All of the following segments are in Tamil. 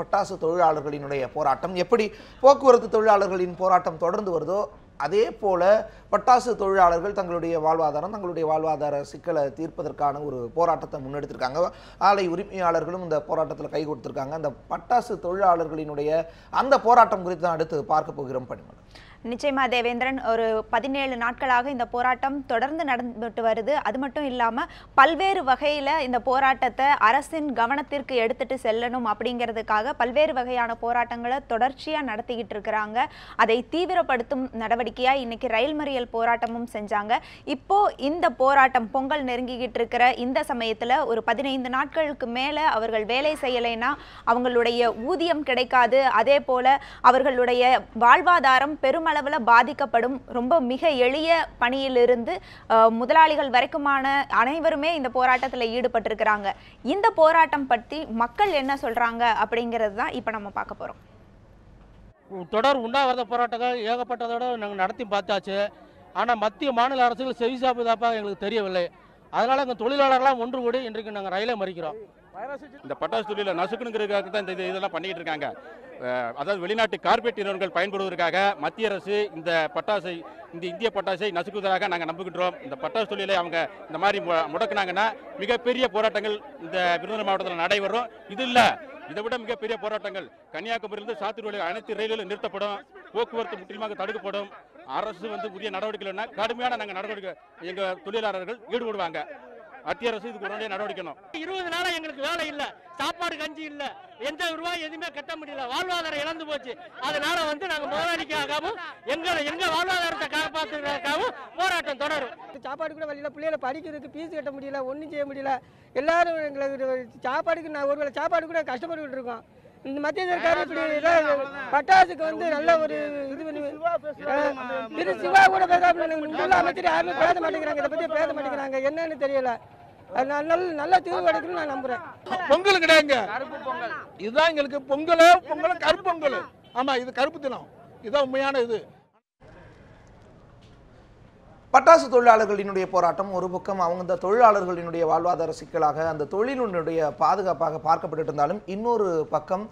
பட்டாசு தொழிலாளர்களினுடைய போராட்டம். எப்படி போக்குவரத்து தொழிலாளர்களின் போராட்டம் தொடர்ந்து வருதோ அதே போல பட்டாசு தொழிலாளர்கள் தங்களுடைய வாழ்வாதாரம் தங்களுடைய வாழ்வாதார சிக்கலை தீர்ப்பதற்கான ஒரு போராட்டத்தை முன்னெடுத்திருக்காங்க. ஆலை உரிமையாளர்களும் இந்த போராட்டத்தில் கை கொடுத்திருக்காங்க. அந்த பட்டாசு தொழிலாளர்களினுடைய அந்த போராட்டம் குறித்து தான் அடுத்து பார்க்க போகிறோம் பணிமலர். நிச்சயமா தேவேந்திரன் ஒரு பதினேழு நாட்களாக இந்த போராட்டம் தொடர்ந்து நடந்துட்டு வருது. அது மட்டும் இல்லாம பல்வேறு வகையில இந்த போராட்டத்தை அரசின் கவனத்திற்கு எடுத்துட்டு செல்லணும் அப்படிங்கிறதுக்காக பல்வேறு வகையான போராட்டங்களை தொடர்ச்சியா நடத்திக்கிட்டு இருக்கிறாங்க. அதை தீவிரப்படுத்தும் நடவடிக்கையா இன்னைக்கு ரயில் மறியல் போராட்டமும் செஞ்சாங்க. இப்போ இந்த போராட்டம் பொங்கல் நெருங்கிக்கிட்டு இருக்கிற இந்த சமயத்துல ஒரு பதினைந்து நாட்களுக்கு மேல அவர்கள் வேலை செய்யலைன்னா அவங்களுடைய ஊதியம் கிடைக்காது. அதே போல அவர்களுடைய வாழ்வாதாரம் பெரும் பெருமளவில் பாதிக்கப்படும் ரொம்ப மிக எளிய பணியிலிருந்து அஹ், முதலாளிகள் வரைக்குமான அனைவருமே இந்த போராட்டத்தில் ஈடுபட்டிருக்கிறாங்க. இந்த போராட்டம் பற்றி மக்கள் என்ன சொல்றாங்க அப்படிங்கிறது தான் இப்போ நம்ம பார்க்க போறோம். தொடர் உண்ணாவிரத போராட்டங்கள் ஏகப்பட்டதோட நாங்கள் நடத்தி பார்த்தாச்சு. ஆனால் மத்திய மாநில அரசுகள் செவிசாப்பிதாப்பாக எங்களுக்கு தெரியவில்லை. அதனால் எங்கள் தொழிலாளர்களாம் ஒன்று கூடி இன்றைக்கு நாங்கள் ரயிலை மறிக்கிறோம். இந்த பட்டாசு தொழில நசுக்கணுங்கிறதுக்காக தான் இந்த இது- இதெல்லாம் பண்ணிட்டு இருக்காங்க. அதாவது வெளிநாட்டு கார்பரேட் நிறுவனங்கள் பயன்படுவதற்காக மத்திய அரசு இந்த பட்டாசை இந்த இந்திய பட்டாசை நசுக்குவதாக நாங்கள் நம்புகின்றோம். இந்த பட்டாசு தொழிலை அவங்க இந்த மாதிரி முடக்கினாங்கன்னா முடக்குனாங்கன்னா மிகப்பெரிய போராட்டங்கள் இந்த விருதுநகர் மாவட்டத்தில் நடைபெறும். இது இல்லை. இதை விட மிகப்பெரிய போராட்டங்கள். கன்னியாகுமரியிலிருந்து சாத்தூர் அனைத்து ரயில்களும் நிறுத்தப்படும். போக்குவரத்து முற்றிலுமாக தடுக்கப்படும். அரசு வந்து உரிய நடவடிக்கைகள்னா கடுமையான நாங்கள் நடவடிக்கை எங்கள் தொழிலாளர்கள் ஈடுபடுவாங்க. மத்திய அரசு இதுக்கு உடனடியாக நடவடிக்கை எடுக்கணும். இருபது நாளா எங்களுக்கு வேலை இல்லை. சாப்பாடு கஞ்சி இல்லை. எந்த ரூபாய் எதுவுமே கட்ட முடியல. வாழ்வாதாரம் இழந்து போச்சு. அதனால வந்து நாங்கள் முதலாளிக்காகவும் எங்களை எங்க வாழ்வாதாரத்தை காப்பாற்றுறதுக்காகவும் போராட்டம் தொடரும். சாப்பாடு கூட வழியில் பிள்ளைகளை படிக்கிறதுக்கு ஃபீஸ் கட்ட முடியல ஒன்றும் செய்ய முடியல. எல்லாரும் எங்களுக்கு சாப்பாடுக்கு நான் ஒரு வேளை சாப்பாடு கூட கஷ்டப்பட்டுக்கிட்டு இருக்கோம். இந்த மத்திய சர்க்கார் இப்படி பட்டாசுக்கு வந்து நல்ல ஒரு இது பண்ணி திரு சிவா கூட பேசாம உள்ள அமைச்சர் யாருமே பேச மாட்டேங்கிறாங்க. இதை பற்றி பேச மாட்டேங்கிறாங்க. என்னன்னு தெரியல. அது நல்ல தீர்வு கிடைக்கும்னு நான் நம்புறேன். பொங்கல். கிடையாதுங்க இதுதான் எங்களுக்கு பொங்கல் பொங்கல் கருப்பு பொங்கல் ஆமா இது கருப்பு தினம். இதுதான் உண்மையான இது. பட்டாசு தொழிலாளர்களினுடைய போராட்டம் ஒரு பக்கம் அவங்க இந்த தொழிலாளர்களினுடைய வாழ்வாதார சிக்கலாக அந்த தொழிலினுடைய பாதுகாப்பாக பார்க்கப்பட்டு இருந்தாலும் இன்னொரு பக்கம்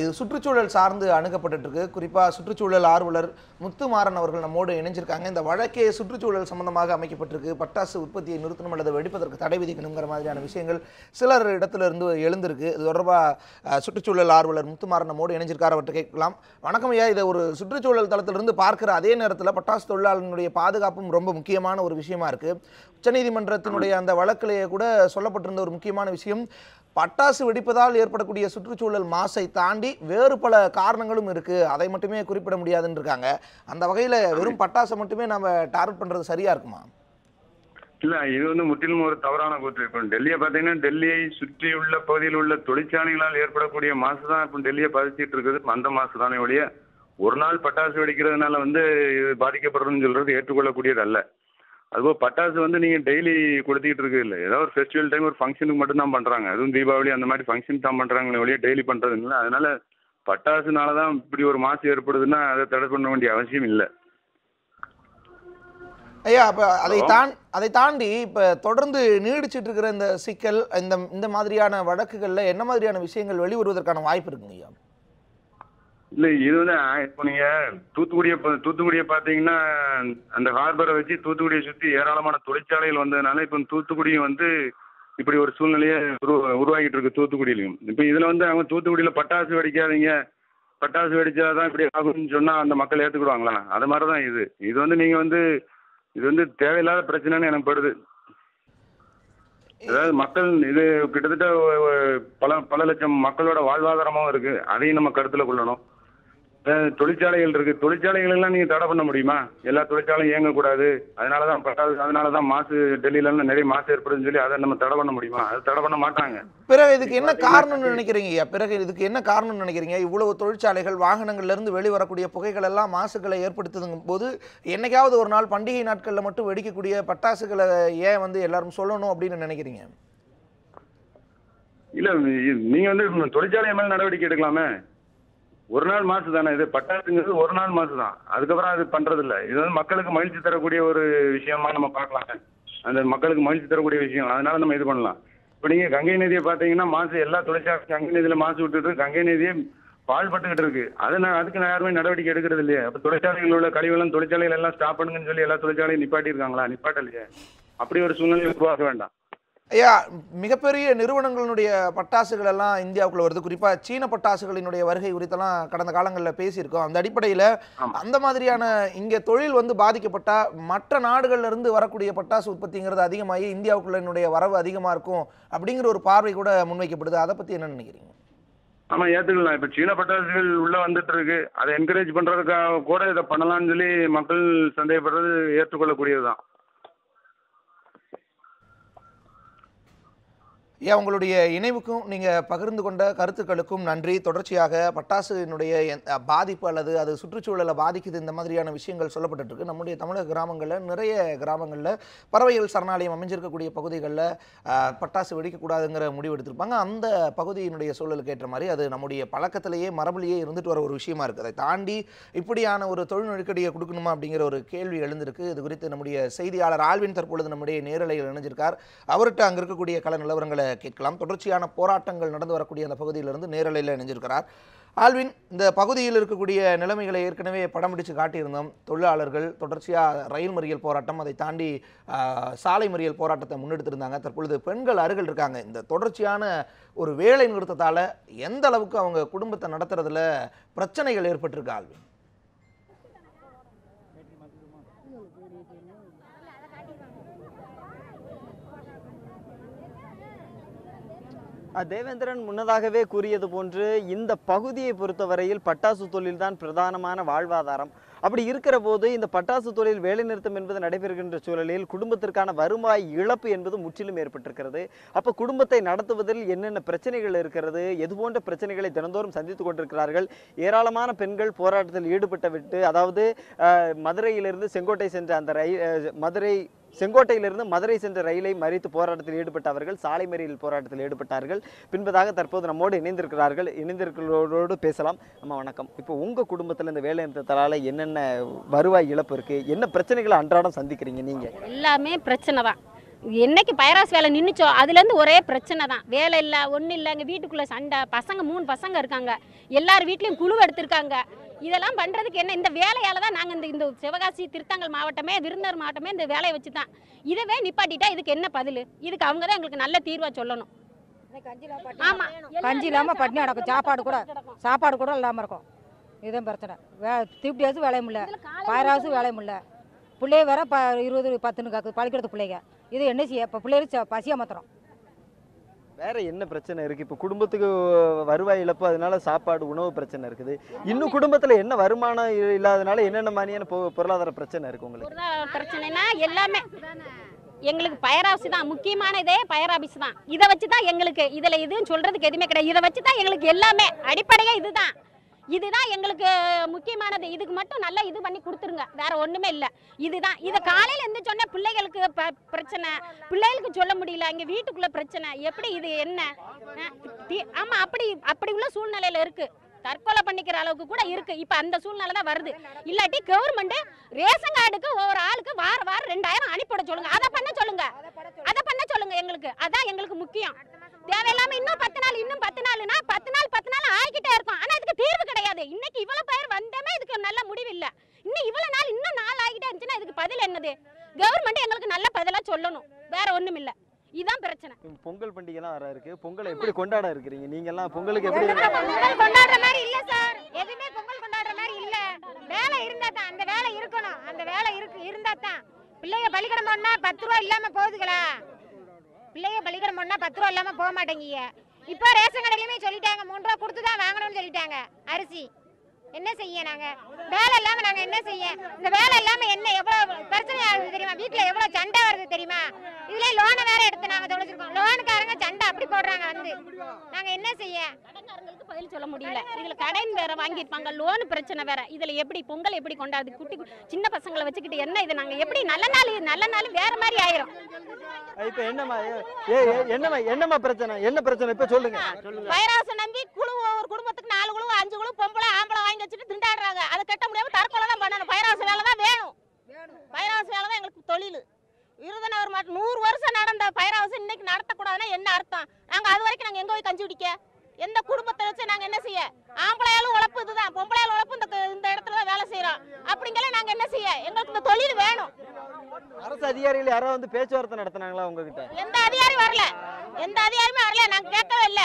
இது சுற்றுச்சூழல் சார்ந்து அணுகப்பட்டுருக்கு குறிப்பாக சுற்றுச்சூழல் ஆர்வலர் முத்துமாறன் அவர்கள் நம்மோடு இணைஞ்சிருக்காங்க. இந்த வழக்கே சுற்றுச்சூழல் சம்பந்தமாக அமைக்கப்பட்டிருக்கு. பட்டாசு உற்பத்தியை நிறுத்தணும் அல்லது வெடிப்பதற்கு தடை விதிக்கணுங்கிற மாதிரியான விஷயங்கள் சிலர் இடத்துல இருந்து எழுந்திருக்கு. இது தொடர்பாக சுற்றுச்சூழல் ஆர்வலர் முத்துமாறன் நம்மோடு இணைஞ்சிருக்கார். அவர்கிட்ட கேட்கலாம். வணக்கம் ஐயா. இதை ஒரு சுற்றுச்சூழல் தளத்திலிருந்து பார்க்கிற அதே நேரத்தில் பட்டாசு தொழிலாளர்களுடைய பாதுகாப்பும் ரொம்ப முக்கியமான ஒரு விஷயமா இருக்கு. உச்சநீதிமன்றத்தினுடைய அந்த வழக்கிலேயே கூட சொல்லப்பட்டிருந்த ஒரு முக்கியமான விஷயம் பட்டாசு வெடிப்பதால் ஏற்படக்கூடிய சுற்றுச்சூழல் மாசை தாண்டி வேறு பல காரணங்களும் இருக்கு. அதை மட்டுமே குறிப்பிட முடியாதுன்னு இருக்காங்க அந்த வகையில வெறும் பட்டாசை மட்டுமே நம்ம டார்கெட் பண்றது சரியா இருக்குமா? இல்ல இது வந்து முற்றிலும் ஒரு தவறான கூற்று இப்போ டெல்லியை பார்த்தீங்கன்னா டெல்லியை சுற்றியுள்ள பகுதியில் உள்ள தொழிற்சாலைகளால் ஏற்படக்கூடிய மாசு தான் இப்போ டெல்லியை பாதிச்சுட்டு இருக்குது. இப்ப அந்த மாசு தானே ஒழிய ஒரு நாள் பட்டாசு வெடிக்கிறதுனால வந்து பாதிக்கப்படுறதுன்னு சொல்றது ஏற்றுக்கொள்ளக்கூடியது அல்ல அதுபோல் பட்டாசு வந்து நீங்க டெய்லி கொளுத்திக்கிட்டு இருக்கு இல்லை. ஏதாவது ஒரு ஃபெஸ்டிவல் டைம் ஒரு ஃபங்க்ஷனுக்கு மட்டும் தான் பண்றாங்க. அதுவும் தீபாவளி அந்த மாதிரி ஃபங்க்ஷன் தான் பண்றாங்களே ஒழிய டெய்லி பண்றது இல்லை அதனால பட்டாசுனால தான் இப்படி ஒரு மாசு ஏற்படுதுன்னா அதை தடை பண்ண வேண்டிய அவசியம் இல்லை. ஐயா அப்ப அதை? தான் அதை தாண்டி இப்ப தொடர்ந்து நீடிச்சிட்டு இருக்கிற இந்த சிக்கல் இந்த இந்த மாதிரியான வழக்குகள்ல என்ன மாதிரியான விஷயங்கள் வெளிவருவதற்கான வாய்ப்பு இருக்குங்க ஐயா? இல்ல இது வந்து இப்போ நீங்க தூத்துக்குடியை பா- தூத்துக்குடியை பாத்தீங்கன்னா அந்த ஹார்பரை வச்சு தூத்துக்குடியை சுத்தி ஏராளமான தொழிற்சாலைகள் வந்ததுனால இப்போ தூத்துக்குடியும் வந்து இப்படி ஒரு சூழ்நிலையை உரு உருவாகிட்டு இருக்கு தூத்துக்குடியிலையும். இப்போ இதுல வந்து அவங்க தூத்துக்குடியில பட்டாசு வெடிக்காதீங்க. பட்டாசு வெடிச்சாதான் இப்படி ஆகும்னு சொன்னா அந்த மக்கள் ஏத்துக்கிடுவாங்களா அது மாதிரி தான் இது. இது வந்து நீங்க வந்து இது வந்து தேவையில்லாத பிரச்சனைன்னு எனக்கு படுது. அதாவது மக்கள் இது கிட்டத்தட்ட பல பல லட்சம் மக்களோட வாழ்வாதாரமாவும் இருக்கு. அதையும் நம்ம கருத்துல கொள்ளணும். தொழிற்சாலைகள் இருக்கு. தொழிற்சாலைகள் எல்லாம் நீங்க தடை பண்ண முடியுமா? எல்லா தொழிற்சாலையும் இயங்கக்கூடாது. அதனாலதான் பட்டாசு அதனாலதான் மாசு டெல்லியில எல்லாம் நிறைய மாசு ஏற்படுதுன்னு சொல்லி அதை நம்ம தடை பண்ண முடியுமா? அதை தடை பண்ண மாட்டாங்க. பிறகு இதுக்கு என்ன காரணம்னு நினைக்கிறீங்க ஐயா? பிறகு இதுக்கு என்ன காரணம்னு நினைக்கிறீங்க? இவ்வளவு தொழிற்சாலைகள் வாகனங்கள்ல இருந்து வெளிவரக்கூடிய புகைகள் எல்லாம் மாசுகளை ஏற்படுத்துதுங்கும் போது என்னைக்காவது ஒரு நாள் பண்டிகை நாட்கள்ல மட்டும் வெடிக்கக்கூடிய பட்டாசுகளை ஏன் வந்து எல்லாரும் சொல்லணும் அப்படின்னு நினைக்கிறீங்க? இல்ல இ- நீங்க வந்து தொழிற்சாலை மேல நடவடிக்கை எடுக்கலாமே. ஒரு நாள் மாசு தானே இது பட்டாசுங்கிறது ஒரு நாள் மாசு தான். அதுக்கப்புறம் அது பண்றது இல்ல இது வந்து மக்களுக்கு மகிழ்ச்சி தரக்கூடிய ஒரு விஷயமா நம்ம பார்க்கலாம் அந்த மக்களுக்கு மகிழ்ச்சி தரக்கூடிய விஷயம். அதனால நம்ம இது பண்ணலாம். இப்போ நீங்க கங்கை நதியை பார்த்தீங்கன்னா மாசு எல்லா தொழிற்சாலை கங்கை நதியில மாசு விட்டுட்டு கங்கை நதியை பாழ்பட்டுக்கிட்டு இருக்கு. அதை நான் அதுக்கு நான் யாருமே நடவடிக்கை எடுக்கிறது இல்லையா. அப்போ தொழிற்சாலைகள் உள்ள கழிவுகளும் தொழிற்சாலைகள் எல்லாம் ஸ்டாப் பண்ணுங்கன்னு சொல்லி எல்லா தொழிற்சாலையும் நிப்பாட்டி இருக்காங்களா நிப்பாட்டலையே. அப்படி ஒரு சூழ்நிலை உருவாக்க வேண்டாம். ஐயா மிகப்பெரிய நிறுவனங்களினுடைய பட்டாசுகள் எல்லாம் இந்தியாவுக்குள்ள வருது. குறிப்பா சீன பட்டாசுகளினுடைய வருகை குறித்தெல்லாம் கடந்த காலங்களில் பேசியிருக்கோம். அந்த அடிப்படையில். அந்த மாதிரியான இங்கே தொழில் வந்து பாதிக்கப்பட்டா மற்ற நாடுகள்ல இருந்து வரக்கூடிய பட்டாசு உற்பத்திங்கிறது அதிகமாகி இந்தியாவுக்குள்ள என்னுடைய வரவு அதிகமாக இருக்கும் அப்படிங்கிற ஒரு பார்வை கூட முன்வைக்கப்படுது. அதை பற்றி என்ன நினைக்கிறீங்க? ஆமா ஏத்துக்கலாம். இப்ப சீன பட்டாசுகள் உள்ள வந்துட்டு இருக்கு அதை என்கரேஜ் பண்றதுக்காக கூட இதை பண்ணலாம்னு சொல்லி மக்கள் சந்தேகப்படுறது ஏற்றுக்கொள்ளக்கூடியதுதான். ஐயா உங்களுடைய இணைவுக்கும் நீங்கள் பகிர்ந்து கொண்ட கருத்துக்களுக்கும் நன்றி. தொடர்ச்சியாக பட்டாசுனுடைய பாதிப்பு அல்லது அது சுற்றுச்சூழலை பாதிக்குது இந்த மாதிரியான விஷயங்கள் சொல்லப்பட்டுருக்கு நம்முடைய தமிழக கிராமங்களில் நிறைய கிராமங்களில் பறவைகள் சரணாலயம் அமைஞ்சிருக்கக்கூடிய பகுதிகளில் பட்டாசு வெடிக்கக்கூடாதுங்கிற முடிவு எடுத்திருப்பாங்க. அந்த பகுதியினுடைய சூழலுக்கு ஏற்ற மாதிரி அது நம்முடைய பழக்கத்திலேயே மரபுலேயே இருந்துட்டு வர ஒரு விஷயமா இருக்குது. அதை தாண்டி இப்படியான ஒரு தொழில் நெருக்கடியை கொடுக்கணுமா அப்படிங்கிற ஒரு கேள்வி எழுந்திருக்கு. இது குறித்து நம்முடைய செய்தியாளர் ஆல்வின் தற்பொழுது நம்முடைய நேரலையில் இணைஞ்சிருக்கார். அவர்கிட்ட அங்கே இருக்கக்கூடிய கல நிலவரங்களை கேட்கலாம். தொடர்ச்சியான போராட்டங்கள் நடந்து வரக்கூடிய அந்த பகுதியிலிருந்து நேரலையில் இணைஞ்சிருக்கிறார். ஆல்வின் இந்த பகுதியில் இருக்கக்கூடிய நிலைமைகளை ஏற்கனவே படம் பிடிச்சு காட்டியிருந்தோம். தொழிலாளர்கள் தொடர்ச்சியாக ரயில் மறியல் போராட்டம் அதை தாண்டி சாலை மறியல் போராட்டத்தை முன்னெடுத்திருந்தாங்க. தற்பொழுது பெண்கள் அருகில் இருக்காங்க. இந்த தொடர்ச்சியான ஒரு வேலை நிறுத்தத்தால் எந்த அளவுக்கு அவங்க குடும்பத்தை நடத்துறதுல பிரச்சனைகள் ஏற்பட்டிருக்கு ஆல்வின்? தேவேந்திரன் முன்னதாகவே கூறியது போன்று இந்த பகுதியை பொறுத்தவரையில் பட்டாசு தொழில்தான் பிரதானமான வாழ்வாதாரம். அப்படி இருக்கிற போது இந்த பட்டாசு தொழில் வேலைநிறுத்தம் என்பது நடைபெறுகின்ற சூழலில் குடும்பத்திற்கான வருவாய் இழப்பு என்பது முற்றிலும் ஏற்பட்டிருக்கிறது. அப்போ குடும்பத்தை நடத்துவதில் என்னென்ன பிரச்சனைகள் இருக்கிறது? எது போன்ற பிரச்சனைகளை தினந்தோறும் சந்தித்து கொண்டிருக்கிறார்கள்? ஏராளமான பெண்கள் போராட்டத்தில் ஈடுபட்டு விட்டு அதாவது மதுரையிலிருந்து செங்கோட்டை சென்ற அந்த ரயில் மதுரை செங்கோட்டையிலிருந்து மதுரை சென்ற ரயிலை மறித்து போராட்டத்தில் ஈடுபட்டவர்கள் சாலை மறியல் போராட்டத்தில் ஈடுபட்டார்கள். பின்பதாக தற்போது நம்மோடு இணைந்திருக்கிறார்கள். இணைந்திருக்கிறோடு பேசலாம். அம்மா வணக்கம். இப்போ உங்கள் குடும்பத்தில் இந்த வேலை நிறுத்தத்தால் என்னென்ன வருவாய் இழப்பு இருக்குது என்ன பிரச்சனைகளை அன்றாடம் சந்திக்கிறீங்க நீங்கள் எல்லாமே பிரச்சனை தான். என்னைக்கு பைராஸ் வேலை நின்றுச்சோ அதுலேருந்து ஒரே பிரச்சனை தான். வேலை இல்லை ஒன்றும் இல்லை எங்கள் வீட்டுக்குள்ளே சண்டை பசங்க மூணு பசங்க இருக்காங்க. எல்லார் வீட்லேயும் குழு எடுத்திருக்காங்க. இதெல்லாம் பண்ணுறதுக்கு என்ன? இந்த வேலையால் தான் நாங்கள் இந்த இந்த சிவகாசி திருத்தங்கல் மாவட்டமே விருந்தர் மாவட்டமே இந்த வேலையை வச்சு தான் இதவே நிப்பாட்டிட்டா இதுக்கு என்ன பதில்? இதுக்கு அவங்க தான் எங்களுக்கு நல்ல தீர்வாக சொல்லணும். ஆமாம் கஞ்சி இல்லாமல் பட்டினி கிடக்கும் சாப்பாடு கூட சாப்பாடு கூட இல்லாமல் இருக்கும். இதுதான் பிரச்சனை. வே திப்டியாச்சும் வேலையும் இல்லை பாயராசும் வேலையும் இல்லை பிள்ளைய வேற ப இருபது பத்துன்னு காக்குது பழிக்கிறது பிள்ளைங்க. இது என்ன செய்ய? இப்போ பிள்ளைகளுக்கு பசியாக மாத்திரம் வேற என்ன பிரச்சனை இருக்கு? இப்போ குடும்பத்துக்கு வருவாய் இழப்பு அதனால சாப்பாடு உணவு பிரச்சனை இருக்குது. இன்னும் குடும்பத்துல என்ன வருமானம் இல்லாதனால என்னென்ன மாதிரியான பொ- பொருளாதார பிரச்சனை இருக்கு உங்களுக்கு? பிரச்சனைனா எல்லாமே. எங்களுக்கு பயராசி தான் முக்கியமான இதே பயராபிஸ் தான். இதை வச்சு தான் எங்களுக்கு இதில் எதுவும் சொல்கிறதுக்கு எதுவுமே கிடையாது. இதை வச்சு தான் எங்களுக்கு எல்லாமே. அடிப்படையே இதுதான். இதுதான் எங்களுக்கு முக்கியமானது. இதுக்கு மட்டும் நல்லா இது பண்ணி கொடுத்துருங்க. வேற ஒன்றுமே இல்லை. இதுதான். இதை காலையில் இருந்து சொன்ன பிள்ளைகளுக்கு ப- பிரச்சனை. பிள்ளைகளுக்கு சொல்ல முடியல. இங்கே வீட்டுக்குள்ள பிரச்சனை. எப்படி இது என்ன? அஹ் தி- ஆமா அப்படி அப்படி உள்ள சூழ்நிலையில இருக்கு. தற்கொலை பண்ணிக்கிற அளவுக்கு கூட இருக்கு. இப்ப அந்த சூழ்நிலை தான் வருது. இல்லாட்டி கவர்மெண்ட் ரேஷன் கார்டுக்கு ஒவ்வொரு ஆளுக்கு வார வாரம் ரெண்டாயிரம் அனுப்பிவிட சொல்லுங்க. அதை பண்ண சொல்லுங்க. அதை பண்ண சொல்லுங்க எங்களுக்கு. அதான் எங்களுக்கு முக்கியம். தேவையில்லாம இன்னும் பத்து நாள் இன்னும் பத்து நாள்னா பத்து நாள் பத்து நாள் ஆகிக்கிட்டே இருக்கும். ஆனா இதுக்கு தீர்வு கிடையாது. இன்னைக்கு இவ்வளவு பேர் வந்தமே இதுக்கு நல்ல முடிவு இல்ல. இன்னும் இவ்வளவு நாள் இன்னும் நாள் ஆகிட்டே இருந்துச்சுன்னா இதுக்கு பதில் என்னது? கவர்மெண்ட் எங்களுக்கு நல்ல பதிலா சொல்லணும். வேற ஒண்ணும் இல்ல. இதான் பிரச்சனை. பொங்கல் பண்டிகைலாம் வர இருக்கு. பொங்கலை எப்படி கொண்டாட இருக்கிறீங்க? நீங்க எல்லாம் பொங்கலுக்கு எப்படி பொங்கல் கொண்டாடுற மாதிரி இல்ல சார் எதுவுமே பொங்கல் கொண்டாடுற மாதிரி இல்ல. வேலை இருந்தா தான். அந்த வேலை இருக்கணும். அந்த வேலை இருக்கு இருந்தா தான். பிள்ளைங்க பள்ளிக்கூடம் போனா பத்து ரூபா இல்லாம போகுதுங்களா பிள்ளைங்க பள்ளிக்கூடம் போனா பத்து ரூபா இல்லாம போக மாட்டேங்கீங்க இப்போ ரேஷன் கடையிலுமே சொல்லிட்டாங்க மூணு ரூபா கொடுத்து தான் வாங்கணும்னு சொல்லிட்டாங்க அரிசி. என்ன செய்ய நாங்க? வேலை இல்லாம நாங்க என்ன செய்ய? இந்த வேலை இல்லாம என்ன எவ்வளவு பிரச்சனை ஆகுது தெரியுமா? வீட்டுல எவ்வளவு சண்டை வருது தெரியுமா? இதுல லோனை வேற எடுத்து நாங்க தொலைச்சிருக்கோம். லோனுக்காரங்க சண்டை அப்படி போடுறாங்க வந்து. நாங்க என்ன செய்ய? கடன்காரங்களுக்கு பதில் சொல்ல முடியல. இதுல கடன் வேற வாங்கியிருப்பாங்க. லோன் பிரச்சனை வேற. இதுல எப்படி பொங்கல் எப்படி கொண்டாடுது? குட்டி சின்ன பசங்களை வச்சுக்கிட்டு என்ன இது நாங்க? எப்படி நல்ல நாள் நல்ல நாள் வேற மாதிரி ஆயிரும். இப்ப ஏ- என்னம்மா என்னம்மா பிரச்சனை? என்ன பிரச்சனை? இப்ப சொல்லுங்க. வைரஸ் நம்பி குழு ஒரு குடும்பத்துக்கு நாலு குழு அஞ்சு குழு பொம்பளை வாங்கி வச்சுட்டு திண்டாடுறாங்க. அதை கட்ட முடியாம தற்கொலை தான் பண்ணணும். வைரஸ் வேலை தான் வேணும். வைரஸ் வேலை தான் எங்களுக்கு தொழில். விருதுநகர் மாவட்டம் நூறு வருஷம் நடந்த பயிராவசம் இன்னைக்கு நடத்தக்கூடாதுன்னா என்ன அர்த்தம்? நாங்க அது வரைக்கும் நாங்க எங்க போய் கஞ்சி குடிக்க? எந்த குடும்பத்தை வச்சு நாங்க என்ன செய்ய? ஆம்பளையாலும் உழைப்பு இதுதான். பொம்பளையாலும் உழைப்பு இந்த இந்த இடத்துல தான் வேலை செய்யறோம். அப்படிங்கல நாங்க என்ன செய்ய? எங்களுக்கு இந்த தொழில் வேணும். அரசு அதிகாரிகள் யாராவது வந்து பேச்சுவார்த்தை நடத்தினாங்களா உங்ககிட்ட? எந்த அதிகாரி வரல. எந்த அதிகாரியுமே வரல. நாங்க கேட்கவே இல்ல.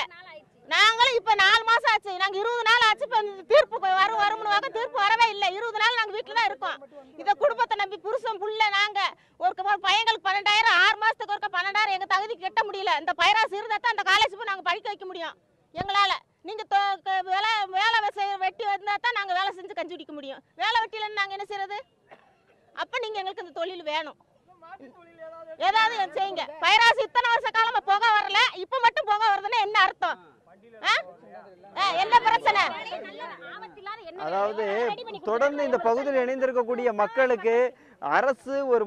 நாங்களும் இப்ப நாலு மாசம் ஆச்சு. நாங்க இருபது நாள் ஆச்சு. இப்ப தீர்ப்பு போய் வரும் வரும்னு வாங்க தீர்ப்பு வரவே இல்லை. இருபது நாள் நாங்க வீட்டுல தான் இருக்கோம். இத குடும்பத்தை நம்பி புருஷன் புள்ள நாங்க. ஒரு பையங்களுக்கு பன்னெண்டாயிரம் ஆறு மாசத்துக்கு ஒருக்க பன்னெண்டாயிரம் எங்க தகுதி கட்ட முடியல. இந்த பயிராசு இருந்தா தான் அந்த காலேஜ் போய் நாங்க படிக்க வைக்க முடியும். எங்களால. நீங்க தொ- வேலை வேலை செய்ய வெட்டி வந்தா தான் நாங்க வேலை செஞ்சு கஞ்சி குடிக்க முடியும். வேலை வெட்டியில நாங்க என்ன செய்யறது அப்ப நீங்க எங்களுக்கு இந்த தொழில் வேணும். ஏதாவது செய்யுங்க. பயிராசு இத்தனை வருஷ காலமா புகை வரல. இப்ப மட்டும் புகை வருதுன்னா என்ன அர்த்தம்? அதாவது தொடர்ந்து இந்த பகுதியில் இணைந்திருக்கக்கூடிய மக்களுக்கு அரசு ஒரு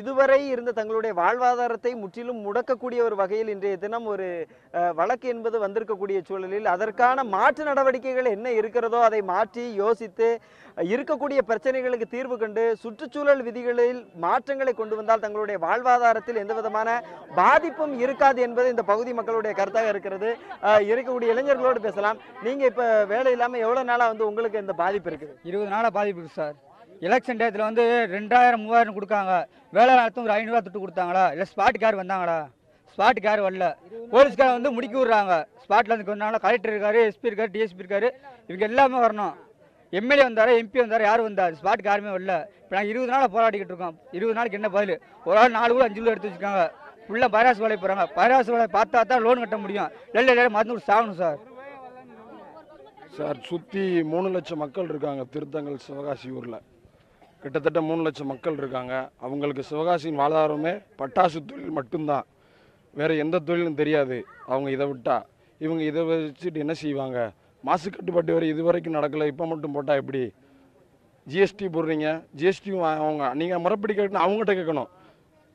இதுவரை இருந்த தங்களுடைய வாழ்வாதாரத்தை முற்றிலும் முடக்கக்கூடிய ஒரு வகையில் இன்றைய தினம் ஒரு வழக்கு என்பது வந்திருக்கக்கூடிய சூழலில் அதற்கான மாற்று நடவடிக்கைகள் என்ன இருக்கிறதோ அதை மாற்றி யோசித்து இருக்கக்கூடிய பிரச்சனைகளுக்கு தீர்வு கண்டு சுற்றுச்சூழல் விதிகளில் மாற்றங்களை கொண்டு வந்தால் தங்களுடைய வாழ்வாதாரத்தில் எந்த விதமான பாதிப்பும் இருக்காது என்பது இந்த பகுதி மக்களுடைய கருத்தாக இருக்கிறது. இருக்கக்கூடிய இளைஞர்களோடு பேசலாம். நீங்க இப்ப வேலை இல்லாம எவ்வளவு நாளா வந்து உங்களுக்கு இந்த பாதிப்பு இருக்குது? இருபது நாளாக பாதிப்பு சார். எலெக்ஷன் டேத்தில் வந்து ரெண்டாயிரம் மூவாயிரம் கொடுக்காங்க. வேலை நேரத்தும் ஒரு ஐநூறுரூவா துட்டு கொடுத்தாங்களா? இல்லை ஸ்பாட் கேர் வந்தாங்களா? ஸ்பாட் கார் வரல. போலீஸ்கார் வந்து முடிக்கி விட்றாங்க. ஸ்பாட்டில் வந்து கொஞ்ச கலெக்டர் இருக்காரு எஸ்பி இருக்காரு டிஎஸ்பி இருக்காரு. இவங்க எல்லாமே வரணும். எம்எல்ஏ வந்தார் எம்பி வந்தார் யார் வந்தார். ஸ்பாட் யாருமே வரல. இப்போ நாங்கள் இருபது நாளாக போராடிக்கிட்டு இருக்கோம். இருபது நாளைக்கு என்ன பதில்? ஒரு ஆள் நாலு கூட அஞ்சு கூட எடுத்து வச்சுருக்காங்க. ஃபுல்லாக பைராஸ் வேலை போகிறாங்க பைராசு வேலை பார்த்தா தான் லோன் கட்ட முடியும். இல்லை இல்லை மருந்து கொடுத்து சாகணும் சார் சார் சுற்றி மூணு லட்சம் மக்கள் இருக்காங்க திருத்தங்கல் சிவகாசி ஊரில். கிட்டத்தட்ட மூணு லட்சம் மக்கள் இருக்காங்க. அவங்களுக்கு சிவகாசியின் வாழ்வாதாரமே பட்டாசு தொழில் மட்டும்தான். வேறு எந்த தொழிலும் தெரியாது. அவங்க இதை விட்டா. இவங்க இதை வச்சுட்டு என்ன செய்வாங்க? மாசு கட்டுப்பாட்டு வரை இது வரைக்கும் நடக்கலை. இப்போ மட்டும் போட்டால் எப்படி? ஜிஎஸ்டி போடுறீங்க. ஜிஎஸ்டியும் அவங்க நீங்கள் முறைப்படி கேட்கணும் அவங்ககிட்ட கேட்கணும்.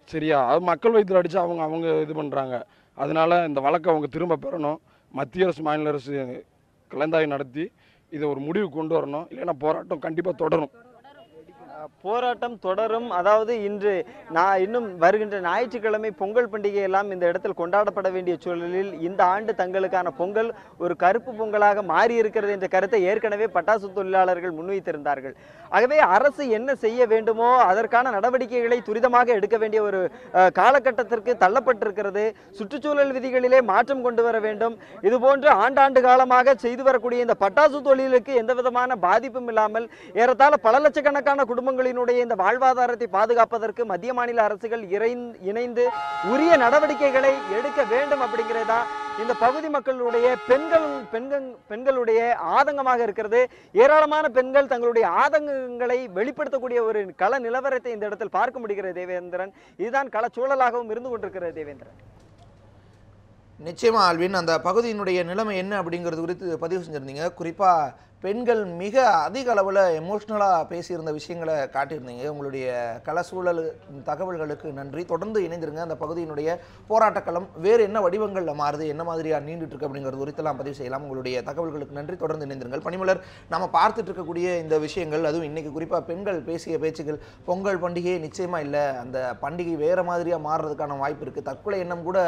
சரியா? அது மக்கள் வைத்தியம் அடித்து அவங்க அவங்க இது பண்ணுறாங்க அதனால இந்த வழக்கை அவங்க திரும்ப பெறணும். மத்திய அரசு மாநில அரசு கலந்தாய்வு நடத்தி இதை ஒரு முடிவு கொண்டு வரணும். இல்லைன்னா போராட்டம் கண்டிப்பாக தொடரும். போராட்டம் தொடரும். அதாவது இன்று நான் இன்னும் வருகின்ற ஞாயிற்றுக்கிழமை பொங்கல் பண்டிகை எல்லாம் இந்த இடத்தில் கொண்டாடப்பட வேண்டிய சூழலில் இந்த ஆண்டு தங்களுக்கான பொங்கல் ஒரு கருப்பு பொங்கலாக மாறி இருக்கிறது என்ற கருத்தை ஏற்கனவே பட்டாசு தொழிலாளர்கள் முன்வைத்திருந்தார்கள். ஆகவே அரசு என்ன செய்ய வேண்டுமோ அதற்கான நடவடிக்கைகளை துரிதமாக எடுக்க வேண்டிய ஒரு காலகட்டத்திற்கு தள்ளப்பட்டிருக்கிறது. சுற்றுச்சூழல் விதிகளிலே மாற்றம் கொண்டு வர வேண்டும். இதுபோன்று ஆண்டாண்டு காலமாக செய்து வரக்கூடிய இந்த பட்டாசு தொழிலுக்கு எந்த விதமான பாதிப்பும் இல்லாமல் ஏறத்தாழ பல லட்சக்கணக்கான குடும்பங்களினுடைய இந்த வாழ்வாதாரத்தை பாதுகாப்பதற்கு மத்திய மாநில அரசுகள் இணைந்து உரிய நடவடிக்கைகளை எடுக்க வேண்டும் அப்படிங்கிறதா இந்த பகுதி மக்களுடைய பெண்கள் பெண்கள் பெண்களுடைய ஆதங்கமாக இருக்கிறது. ஏராளமான பெண்கள் தங்களுடைய ஆதங்கங்களை வெளிப்படுத்தக்கூடிய ஒரு கள நிலவரத்தை இந்த இடத்தில் பார்க்க முடிகிறது தேவேந்திரன். இதுதான் கள சூழலாகவும் இருந்து கொண்டிருக்கிறது தேவேந்திரன். நிச்சயமா ஆல்வின் அந்த பகுதியினுடைய நிலைமை என்ன அப்படிங்கிறது குறித்து பதிவு செஞ்சுருந்தீங்க. குறிப்பாக பெண்கள் மிக அதிக அளவில் எமோஷ்னலாக பேசியிருந்த விஷயங்களை காட்டியிருந்தீங்க. உங்களுடைய கள சூழல் தகவல்களுக்கு நன்றி. தொடர்ந்து இணைந்திருங்க. அந்த பகுதியினுடைய போராட்டக்களம் வேறு என்ன வடிவங்களில் மாறுது? என்ன மாதிரியாக நீண்டுட்டுருக்கு அப்படிங்கிறது குறித்தெல்லாம் பதிவு செய்யலாம். உங்களுடைய தகவல்களுக்கு நன்றி. தொடர்ந்து இணைந்திருங்கள். பனிமலர் நம்ம பார்த்துட்டு இருக்கக்கூடிய இந்த விஷயங்கள் அதுவும் இன்றைக்கி குறிப்பாக பெண்கள் பேசிய பேச்சுகள் பொங்கல் பண்டிகை நிச்சயமாக இல்லை. அந்த பண்டிகை வேறு மாதிரியாக மாறுறதுக்கான வாய்ப்பு இருக்குது தற்கொலை எண்ணம் கூட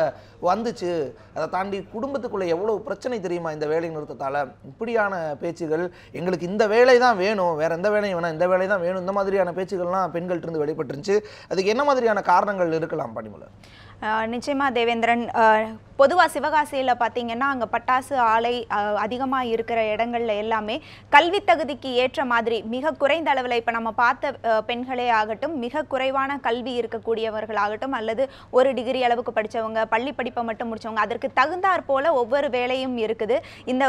வந்துச்சு. அதை தாண்டி குடும்பத்துக்குள்ளே எவ்வளோ பிரச்சனை தெரியுமா இந்த வேலை நிறுத்தத்தால் இப்படியான பேச்சுகள் எங்களுக்கு இந்த வேலை தான் வேணும் வேற எந்த வேலையும் வேணாம் இந்த வேலை தான் வேணும் இந்த மாதிரியான பேச்சுகள்லாம் பெண்கள்ட்ட இருந்து வெளிப்பட்டுருந்துச்சு. அதுக்கு என்ன மாதிரியான காரணங்கள் இருக்கலாம் பனிமலர்? ஆஹ் நிச்சயமா தேவேந்திரன் பொதுவாக சிவகாசியில் பார்த்தீங்கன்னா அங்கே பட்டாசு ஆலை அதிகமாக இருக்கிற இடங்கள்ல எல்லாமே கல்வி தகுதிக்கு ஏற்ற மாதிரி மிக குறைந்த அளவில் இப்போ நம்ம பார்த்த பெண்களே ஆகட்டும் மிக குறைவான கல்வி இருக்கக்கூடியவர்களாகட்டும் அல்லது ஒரு டிகிரி அளவுக்கு படித்தவங்க பள்ளி படிப்பை மட்டும் முடித்தவங்க அதற்கு தகுந்தாற் போல ஒவ்வொரு வேலையும் இருக்குது. இந்த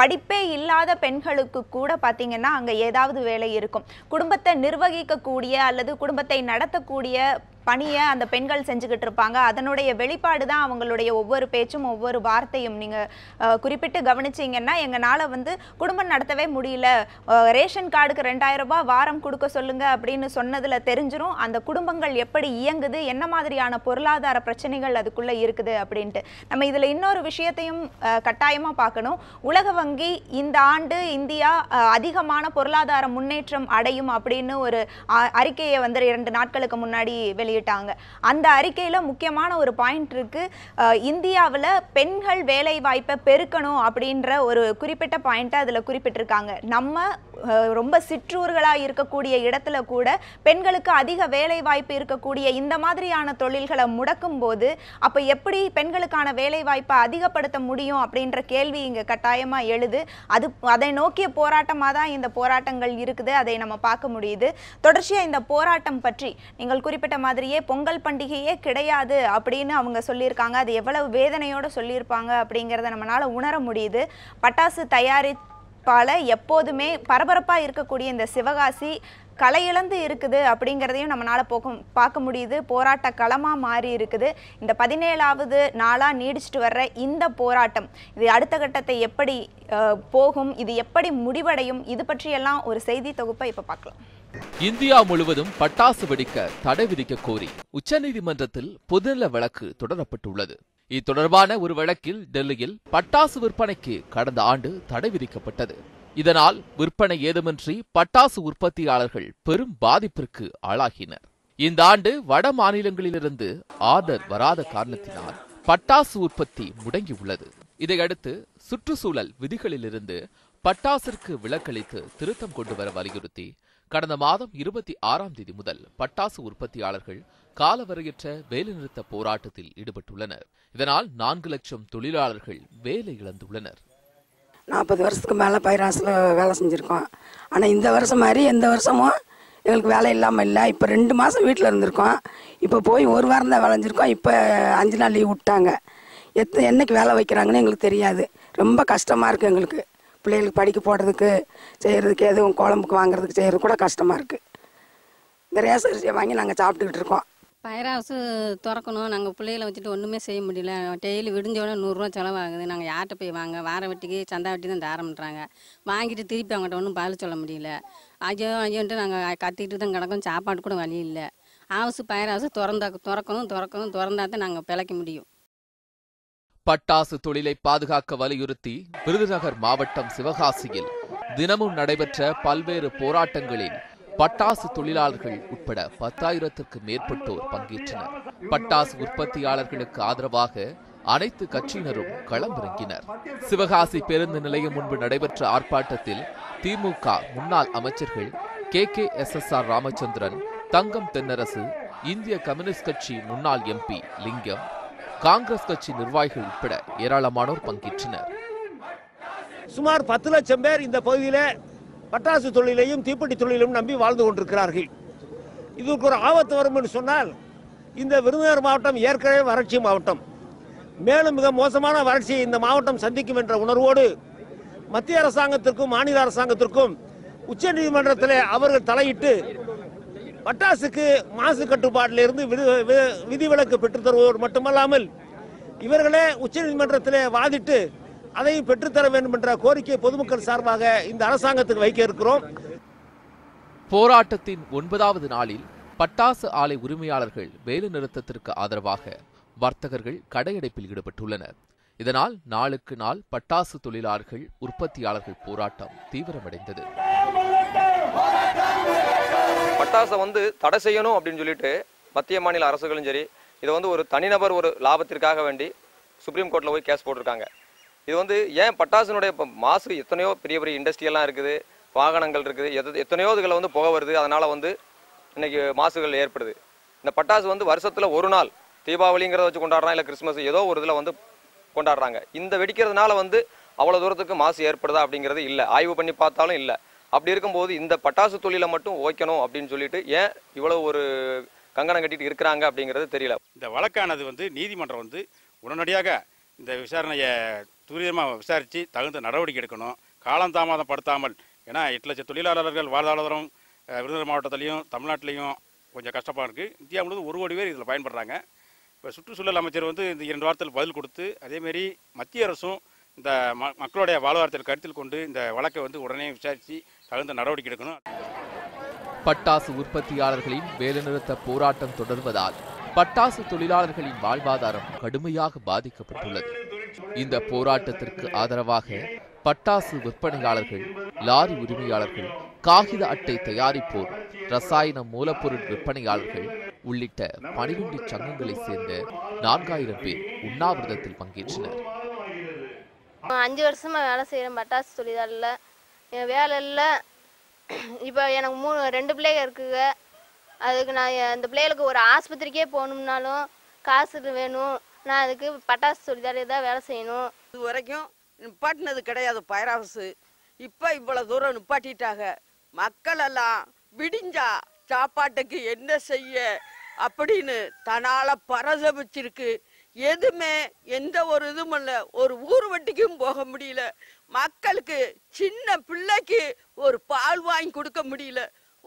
படிப்பே இல்லாத பெண்களுக்கு கூட பார்த்தீங்கன்னா அங்கே ஏதாவது வேலை இருக்கும். குடும்பத்தை நிர்வகிக்கக்கூடிய அல்லது குடும்பத்தை நடத்தக்கூடிய பணியை அந்த பெண்கள் செஞ்சுக்கிட்டு இருப்பாங்க. அதனுடைய வெளிப்பாடு தான் அவங்களுடைய ஒவ்வொரு பேச்சும் ஒவ்வொரு வார்த்தையும். நீங்கள் குறிப்பிட்டு கவனிச்சீங்கன்னா எங்களால் வந்து குடும்பம் நடத்தவே முடியல. ரேஷன் கார்டுக்கு ரெண்டாயிரம் ரூபாய் வாரம் கொடுக்க சொல்லுங்க அப்படின்னு சொன்னதில் தெரிஞ்சிடும் அந்த குடும்பங்கள் எப்படி இயங்குது? என்ன மாதிரியான பொருளாதார பிரச்சனைகள் அதுக்குள்ளே இருக்குது அப்படின்ட்டு. நம்ம இதில் இன்னொரு விஷயத்தையும் கட்டாயமாக பார்க்கணும். உலக வங்கி இந்த ஆண்டு இந்தியா அதிகமான பொருளாதார முன்னேற்றம் அடையும் அப்படின்னு ஒரு அ- அறிக்கையை வந்து இரண்டு நாட்களுக்கு முன்னாடி வெளி வெளியிட்டாங்க. அந்த அறிக்கையில் முக்கியமான ஒரு பாயிண்ட் இருக்கு. இந்தியாவில் பெண்கள் வேலை வாய்ப்பை பெருக்கணும் அப்படின்ற ஒரு குறிப்பிட்ட பாயிண்ட்டை அதுல குறிப்பிட்டிருக்காங்க. நம்ம ரொம்ப சிற்றூர்களாக இருக்கக்கூடிய இடத்துல கூட பெண்களுக்கு அதிக வேலை வாய்ப்பு இருக்கக்கூடிய இந்த மாதிரியான தொழில்களை முடக்கும் போது அப்போ எப்படி பெண்களுக்கான வேலை வாய்ப்பை அதிகப்படுத்த முடியும் அப்படின்ற கேள்வி இங்கே கட்டாயமாக எழுது. அது அதை நோக்கிய போராட்டமாக தான் இந்த போராட்டங்கள் இருக்குது அதை நம்ம பார்க்க முடியுது. தொடர்ச்சியாக இந்த போராட்டம் பற்றி நீங்கள் குறிப்பிட்ட மாதிரியே பொங்கல் பண்டிகையே கிடையாது அப்படின்னு அவங்க சொல்லியிருக்காங்க. அது எவ்வளவு வேதனையோடு சொல்லியிருப்பாங்க அப்படிங்கிறத நம்மளால் உணர முடியுது. பட்டாசு தயாரி பால எப்போதுமே பரபரப்பாக இருக்கக்கூடிய இந்த சிவகாசி கலையிழந்து இருக்குது அப்படிங்கிறதையும் நம்மளால் போக்க பார்க்க முடியுது. போராட்ட களமாக மாறி இருக்குது. இந்த பதினேழாவது நாளாக நீடிச்சிட்டு வர்ற இந்த போராட்டம் இது அடுத்த கட்டத்தை எப்படி போகும் இது எப்படி முடிவடையும் இது பற்றியெல்லாம் ஒரு செய்தி தொகுப்பை இப்போ பார்க்கலாம். இந்தியா முழுவதும் பட்டாசு வெடிக்க தடை விதிக்க கோரி உச்சநீதிமன்றத்தில் பொதுநல வழக்கு தொடரப்பட்டுள்ளது. இத்தொடர்பான ஒரு வழக்கில் டெல்லியில் பட்டாசு விற்பனைக்கு கடந்த ஆண்டு தடை விதிக்கப்பட்டது. இதனால் விற்பனை ஏதுமின்றி பட்டாசு உற்பத்தியாளர்கள் பெரும் பாதிப்பிற்கு ஆளாகினர். இந்த ஆண்டு வட மாநிலங்களிலிருந்து ஆர்டர் வராத காரணத்தினால் பட்டாசு உற்பத்தி முடங்கியுள்ளது. இதையடுத்து சுற்றுச்சூழல் விதிகளிலிருந்து பட்டாசிற்கு விலக்களித்து திருத்தம் கொண்டு வர வலியுறுத்தி கடந்த மாதம் இருபத்தி ஆறாம் தேதி முதல் பட்டாசு உற்பத்தியாளர்கள் காலவரையற்ற வேலைநிறுத்த போராட்டத்தில் ஈடுபட்டுள்ளனர். இதனால் நான்கு லட்சம் தொழிலாளர்கள் வேலை இழந்துள்ளனர். நாற்பது வருஷத்துக்கு மேலே பயிராசில் வேலை செஞ்சுருக்கோம். ஆனால் இந்த வருஷம் மாதிரி எந்த வருஷமும் எங்களுக்கு வேலை இல்லாமல் இல்லை. இப்போ ரெண்டு மாதம் வீட்டில் இருந்திருக்கோம். இப்போ போய் ஒரு வாரம் தான் விளைஞ்சிருக்கோம் இப்போ அஞ்சு நாள் லீவ் விட்டாங்க. எத்த என்னைக்கு வேலை வைக்கிறாங்கன்னு எங்களுக்கு தெரியாது. ரொம்ப கஷ்டமாக இருக்குது எங்களுக்கு. பிள்ளைகளுக்கு படிக்க போடுறதுக்கு செய்கிறதுக்கு எதுவும் குழம்புக்கு வாங்குறதுக்கு செய்கிறது கூட கஷ்டமாக இருக்குது இந்த ரேசரிசியை வாங்கி நாங்கள் சாப்பிட்டுக்கிட்டு இருக்கோம். ஃபயர் ஹவுஸு திறக்கணும். நாங்கள் பிள்ளைகளை வச்சுட்டு ஒன்றுமே செய்ய முடியல. டெய்லி விடிஞ்சோடனே நூறுரூவா செலவாகுது. நாங்கள் யார்கிட்ட போய் வாங்க? வார வெட்டிக்கு சந்தா வெட்டி தான் தாரம்ன்றாங்க வாங்கிட்டு திருப்பி அவங்ககிட்ட ஒன்றும் பதில் சொல்ல முடியல. ஐயோ ஐயோன்ட்டு நாங்கள் கத்திக்கிட்டு தான் கிடக்கோம். சாப்பாடு கூட வழி இல்லை. ஹவுஸு ஃபயர் ஹவுஸு திறந்தா திறக்கணும் திறக்கணும். திறந்தா தான் நாங்கள் பிழைக்க முடியும். பட்டாசு தொழிலை பாதுகாக்க வலியுறுத்தி விருதுநகர் மாவட்டம் சிவகாசியில் தினமும் நடைபெற்ற பல்வேறு போராட்டங்களில் பட்டாசு தொழிலாளர்கள் உட்பட பத்தாயிரத்திற்கு மேற்பட்டோர் பங்கேற்றனர். பட்டாசு உற்பத்தியாளர்களுக்கு ஆதரவாக அனைத்து கட்சியினரும் களமிறங்கினர். சிவகாசி பேருந்து நிலையம் முன்பு நடைபெற்ற ஆர்ப்பாட்டத்தில் திமுக முன்னாள் அமைச்சர்கள் K K S S R Ramachandran Thangam Thennarasu இந்திய கம்யூனிஸ்ட் கட்சி முன்னாள் எம்பி லிங்கம் காங்கிரஸ் கட்சி நிர்வாகிகள் உட்பட ஏராளமானோர் பங்கேற்றனர். சுமார் பத்து லட்சம் பேர் இந்த பகுதியில் பட்டாசு தொழிலையும் தீப்பெட்டி தொழிலையும் நம்பி வாழ்ந்து கொண்டிருக்கிறார்கள். இதுக்கு ஒரு ஆபத்து வரும் என்று சொன்னால் இந்த விருதுநகர் மாவட்டம் ஏற்கனவே வறட்சி மாவட்டம். மேலும் மிக மோசமான வறட்சியை இந்த மாவட்டம் சந்திக்கும் என்ற உணர்வோடு மத்திய அரசாங்கத்திற்கும் மாநில அரசாங்கத்திற்கும் உச்சநீதிமன்றத்தில் அவர்கள் தலையிட்டு பட்டாசுக்கு மாசு கட்டுப்பாட்டிலிருந்து விதி விதிவிலக்கு பெற்றுத்தருவோர் மட்டுமல்லாமல் இவர்களே உச்சநீதிமன்றத்திலே வாதிட்டு அதை பெற்றுத்தர வேண்டும் என்ற கோரிக்கை பொதுமக்கள் சார்பாக இந்த அரசாங்கத்துக்கு வைக்க இருக்கிறோம். போராட்டத்தின் ஒன்பதாவது நாளில் பட்டாசு ஆலை உரிமையாளர்கள் வேலைநிறுத்தத்திற்கு ஆதரவாக வர்த்தகர்கள் கடையடைப்பில் ஈடுபட்டுள்ளனர். இதனால் நாளுக்கு நாள் பட்டாசு தொழிலாளர்கள் உற்பத்தியாளர்கள் போராட்டம் தீவிரமடைந்தது. பட்டாசை வந்து தடை செய்யணும் அப்படின்னு சொல்லிட்டு மத்திய மாநில அரசுகளும் சரி இதை வந்து ஒரு தனிநபர் ஒரு லாபத்திற்காக வேண்டி சுப்ரீம் கோர்ட்டில் போய் கேஸ் போட்டிருக்காங்க. இது வந்து ஏன் பட்டாசுனுடைய இப்போ மாசு எத்தனையோ பெரிய பெரிய இண்டஸ்ட்ரியெல்லாம் இருக்குது வாகனங்கள் இருக்குது எது எத்தனையோ இதுகளை வந்து புகை வருது அதனால் வந்து இன்றைக்கி மாசுகள் ஏற்படுது. இந்த பட்டாசு வந்து வருஷத்தில் ஒரு நாள் தீபாவளிங்கிறத வச்சு கொண்டாடுறான் இல்லை கிறிஸ்மஸ் ஏதோ ஒரு இதில் வந்து கொண்டாடுறாங்க. இந்த வெடிக்கிறதுனால வந்து அவ்வளோ தூரத்துக்கு மாசு ஏற்படுதா அப்படிங்கிறது இல்லை. ஆய்வு பண்ணி பார்த்தாலும் இல்லை. அப்படி இருக்கும்போது இந்த பட்டாசு தொழிலை மட்டும் ஓய்க்கணும் அப்படின்னு சொல்லிட்டு ஏன் இவ்வளோ ஒரு கங்கணம் கட்டிட்டு இருக்கிறாங்க அப்படிங்கிறது தெரியல. இந்த வழக்கானது வந்து நீதிமன்றம் வந்து உடனடியாக இந்த விசாரணையை துரிதமாக விசாரித்து தகுந்த நடவடிக்கை எடுக்கணும். காலந்தாமதம் படுத்தாமல் ஏன்னா எட்டு லட்சம் தொழிலாளர்கள் வாழ்வாதாரம் விருதுநகர் மாவட்டத்திலையும் தமிழ்நாட்டிலையும் கொஞ்சம் கஷ்டமாக இருக்குது இந்தியா முழுவதும் ஒரு கோடி பேர் இதில் பயன்படுறாங்க. இப்போ சுற்றுச்சூழல் அமைச்சர் வந்து இந்த இரண்டு வாரத்தில் பதில் கொடுத்து அதேமாரி மத்திய அரசும் இந்த ம மக்களுடைய வாழ்வாரத்தில் கருத்தில் கொண்டு இந்த வழக்கை வந்து உடனே விசாரித்து தகுந்த நடவடிக்கை எடுக்கணும். பட்டாசு உற்பத்தியாளர்களின் வேலைநிறுத்த போராட்டம் தொடர்வதால் பட்டாசு தொழிலாளர்களின் வாழ்வாதாரம் கடுமையாக பாதிக்கப்பட்டுள்ளது. இந்த போராட்டத்திற்கு ஆதரவாக பட்டாசு விற்பனையாளர்கள் லாரி உரிமையாளர்கள் காகித அட்டை தயாரிப்போர் ரசாயன மூலப்பொருள் விற்பனையாளர்கள் உள்ளிட்ட பனிரெண்டு சங்கங்களைச் சேர்ந்த நான்காயிரம் பேர் உண்ணாவிரதத்தில் பங்கேற்றனர். அஞ்சு வருஷமா வேலை செய்கிறேன் பட்டாசு தொழிலாளில் என் வேலை இல்லை இப்போ எனக்கு மூணு ரெண்டு பிள்ளைங்க இருக்குங்க. அதுக்கு நான் அந்த பிள்ளைகளுக்கு ஒரு ஆஸ்பத்திரிக்கே போகணும்னாலும் காசு வேணும். நான் அதுக்கு பட்டாசு தொழிலாளி தான் வேலை செய்யணும். இது வரைக்கும் நிப்பாட்டினது கிடையாது ஃபயர் ஹவுஸ் இப்போ இவ்வளோ தூரம் நிப்பாட்டிட்டாங்க. மக்கள் எல்லாம் விடிஞ்சா சாப்பாட்டுக்கு என்ன செய்ய அப்படின்னு தன்னால பரதபிச்சிருக்கு. எதுவுமே எந்த ஒரு இதுவும் இல்லை. ஒரு ஊர் வட்டிக்கும் போக முடியல. மக்களுக்கு சின்ன பிள்ளைக்கு ஒரு பால் வாங்கி கொடுக்க முடியல.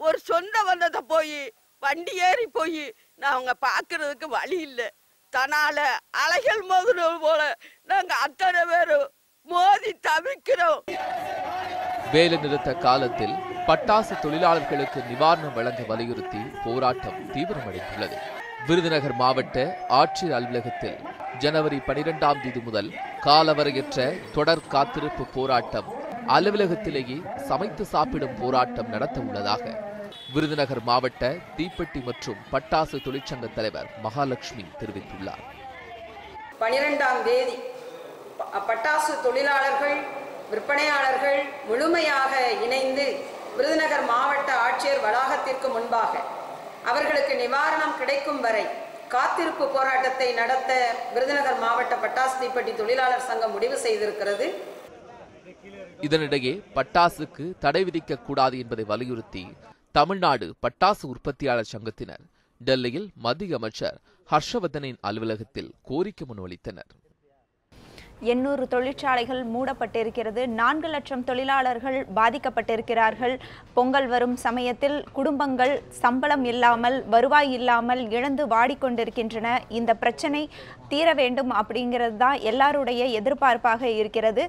ஒரு சொந்த வந்ததை போய் வண்டி ஏறி போய் நான் அவங்க பார்க்கறதுக்கு வழி இல்லை. தனால அலைகள் மோதுறது போல நாங்க அத்தனை பேரும் மோதி தவிக்கிறோம். வேலை நிறுத்த காலத்தில் பட்டாசு தொழிலாளர்களுக்கு நிவாரணம் வழங்க வலியுறுத்தி போராட்டம் தீவிரமடைந்துள்ளது. விருதுநகர் மாவட்ட ஆட்சியர் அலுவலகத்தில் ஜனவரி பனிரெண்டாம் தேதி முதல் காலவரையற்ற தொடர் காத்திருப்பு போராட்டம் அலுவலகத்திலேயே சமைத்து சாப்பிடும் போராட்டம் நடத்த உள்ளதாக விருதுநகர் மாவட்ட தீப்பெட்டி மற்றும் பட்டாசு தொழிற்சங்க தலைவர் மகாலட்சுமி தெரிவித்துள்ளார். பனிரெண்டாம் தேதி பட்டாசு தொழிலாளர்கள் விற்பனையாளர்கள் முழுமையாக இணைந்து விருதுநகர் மாவட்ட ஆட்சியர் வளாகத்திற்கு முன்பாக அவர்களுக்கு நிவாரணம் கிடைக்கும் வரை காத்திருப்பு போராட்டத்தை நடத்த விருதுநகர் மாவட்ட பட்டாசு தீப்பெட்டி தொழிலாளர் சங்கம் முடிவு செய்திருக்கிறது. இதனிடையே பட்டாசுக்கு தடை விதிக்க கூடாது என்பதை வலியுறுத்தி தமிழ்நாடு பட்டாசு உற்பத்தியாளர் சங்கத்தினர் டெல்லியில் மத்திய அமைச்சர் ஹர்ஷவர்தனின் அலுவலகத்தில் கோரிக்கை முன்வைத்தனர் எண்ணூறு தொழிற்சாலைகள் மூடப்பட்டிருக்கிறது. நான்கு லட்சம் தொழிலாளர்கள் பாதிக்கப்பட்டிருக்கிறார்கள். பொங்கல் வரும் சமயத்தில் குடும்பங்கள் சம்பளம் இல்லாமல் வருவாய் இல்லாமல் இழந்து வாடிக்கொண்டிருக்கின்றன. இந்த பிரச்சனை தீர வேண்டும் அப்படிங்கிறது தான் எல்லாருடைய எதிர்பார்ப்பாக இருக்கிறது.